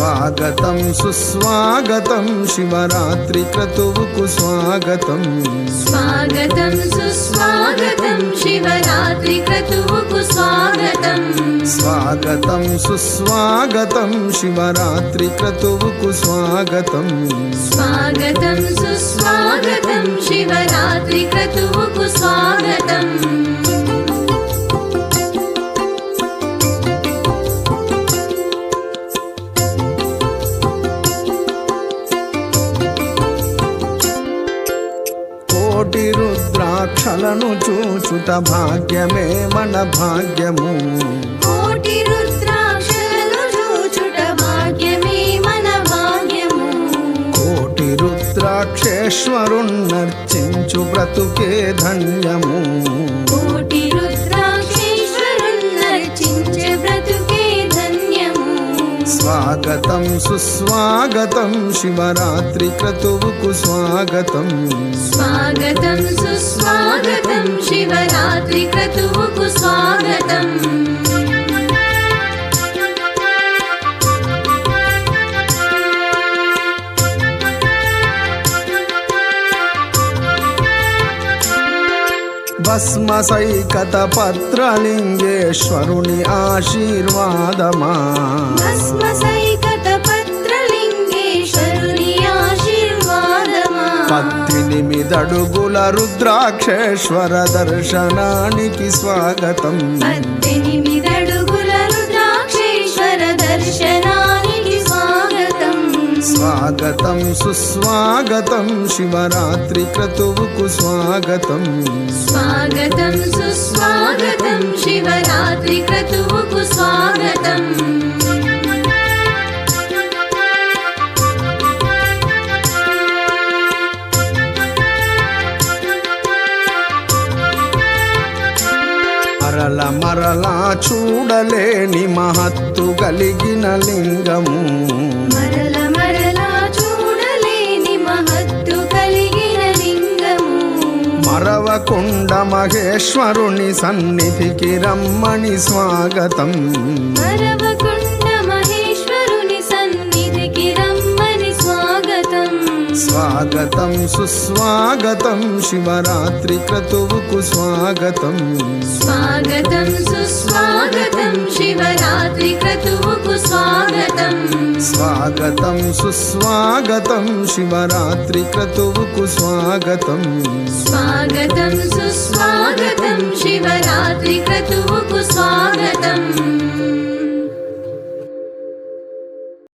స్వాగతం సుస్వాగతం. శివరాత్రి క్రతువుకు స్వాగతం. స్వాగతం సుస్వాగతం. శివరాత్రి క్రతువుకు స్వాగతం. స్వాగతం సుస్వాగతం. శివరాత్రి క్రతువుకు స్వాగతం. స్వాగతం సుస్వాగతం. శివరాత్రి క్రతువుకు స్వాగతం. కోటి రుద్రాక్షలను చూచుట భాగ్యమే మన భాగ్యము. కోటి రుద్రాక్షలను చూచుట భాగ్యమే మన భాగ్యము. కోటి రుద్రాక్షేశ్వరున్నర్చించు బ్రతుకే ధన్యము. స్వాగతం సుస్వాగతం. శివరాత్రి క్రతువుకు స్వాగతం. స్వాగతం సుస్వాగతం. శివరాత్రి క్రతువుకు స్వాగతం. భస్మసైకత పత్రలింగేశ్వరుని ఆశీర్వాదమా? పద్దెనిమిదడుగుల రుద్రాక్షేశ్వర దర్శనానికి స్వాగతం. పద్దెనిమిదడుగుల స్వాగతం సుస్వాగతం. శివరాత్రి క్రతువుకు స్వాగతం. స్వాగతం సుస్వాగతం. శివరాత్రి క్రతువుకు స్వాగతం. మరల మరలా చూడలేని మహత్తు కలిగిన లింగము. మరవకొండ మహేశ్వరుని సన్నిధికి రమ్మని స్వాగతం. మరవకుండ మహేశ్వరుని సన్నిధికి రమ్మని స్వాగతం. స్వాగతం సుస్వాగతం శివరాత్రి క్రతువుకు స్వాగతం. స్వాగతం సుస్వాగతం శివరాత్రి స్వాగతం స్వాగతం సుస్వాగతం శివరాత్రి క్రతువుకు స్వాగతం. స్వాగతం సుస్వాగతం శివరాత్రి క్రతువుకు స్వాగతం.